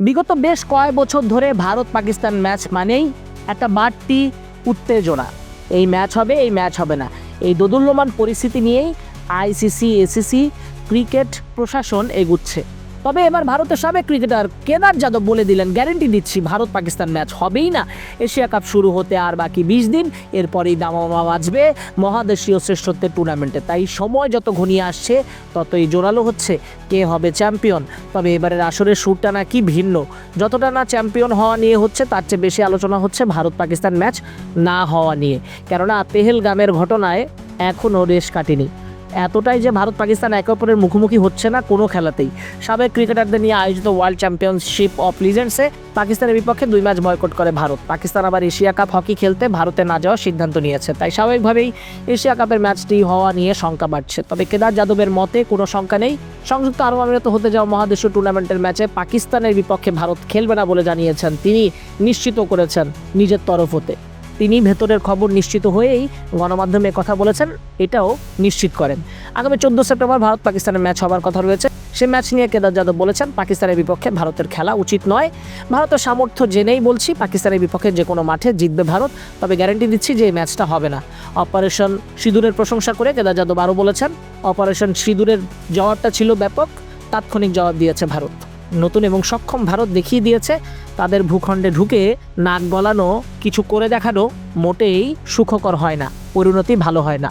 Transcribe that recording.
বিগত বেশ কয়েক বছর ধরে ভারত পাকিস্তান ম্যাচ মানেই একটা বাড়তি উত্তেজনা। এই ম্যাচ হবে, এই ম্যাচ হবে না। এই দোদুল্যমান পরিস্থিতি নিয়েই আইসিসি এসিসি ক্রিকেট প্রশাসন এগুচ্ছে। তবে এবার ভারতের সাবেক ক্রিকেটার কেদার যাদব বলে দিলেন, গ্যারেন্টি দিচ্ছি ভারত পাকিস্তান ম্যাচ হবেই না। এশিয়া কাপ শুরু হতে আর বাকি বিশ দিন, এরপরেই দামামা বাজবে মহাদেশীয় শ্রেষ্ঠত্বের টুর্নামেন্টে। তাই সময় যত ঘনিয়ে আসছে, ততই জোরালো হচ্ছে কে হবে চ্যাম্পিয়ন। তবে এবারের আসরের সুরটা নাকি ভিন্ন। যতটা না চ্যাম্পিয়ন হওয়া নিয়ে হচ্ছে, তার চেয়ে বেশি আলোচনা হচ্ছে ভারত পাকিস্তান ম্যাচ না হওয়া নিয়ে। কেননা পেহেলগামের ঘটনায় এখনও রেশ কাটেনি। এতটাই যে ভারত পাকিস্তান একে অপরের মুখোমুখি হচ্ছে না কোনো খেলাতেই। সাবেক ক্রিকেটারদের নিয়ে আয়োজিত ওয়ার্ল্ড চ্যাম্পিয়নশিপ অফ লিজেন্ডসে পাকিস্তানের বিপক্ষে দুই ম্যাচ বয়কট করে ভারত। পাকিস্তান আবার এশিয়া কাপ হকি খেলতে ভারতে না যাওয়ার সিদ্ধান্ত নিয়েছে। তাই স্বাভাবিকভাবেই এশিয়া কাপের ম্যাচটি হওয়া নিয়ে শঙ্কা বাড়ছে। তবে কেদার যাদবের মতে কোনো শঙ্কা নেই। সংযুক্ত আরব আমিরাতে হতে যাওয়া মহাদেশীয় টুর্নামেন্টের ম্যাচে পাকিস্তানের বিপক্ষে ভারত খেলবে না বলে জানিয়েছেন তিনি। নিশ্চিত করেছেন নিজের তরফ হতে তিনি ভেতরের খবর নিশ্চিত হয়েই গণমাধ্যমে কথা বলেছেন, এটাও নিশ্চিত করেন। আগামী চোদ্দ সেপ্টেম্বর ভারত পাকিস্তানের ম্যাচ হবার কথা রয়েছে। সে ম্যাচ নিয়ে কেদার যাদব বলেছেন, পাকিস্তানের বিপক্ষে ভারতের খেলা উচিত নয়। ভারতের সামর্থ্য জেনেই বলছি, পাকিস্তানের বিপক্ষে যে কোনো মাঠে জিতবে ভারত, তবে গ্যারান্টি দিচ্ছি যে এই ম্যাচটা হবে না। অপারেশন সিঁদুরের প্রশংসা করে কেদার যাদব আরও বলেছেন, অপারেশন সিঁদুরের জবাবটা ছিল ব্যাপক, তাৎক্ষণিক জবাব দিয়েছে ভারত। নতুন এবং সক্ষম ভারত দেখিয়ে দিয়েছে তাদের ভূখণ্ডে ঢুকে নাক গলানো, কিছু করে দেখানো মোটেই সুখকর হয় না, পরিণতি ভালো হয় না।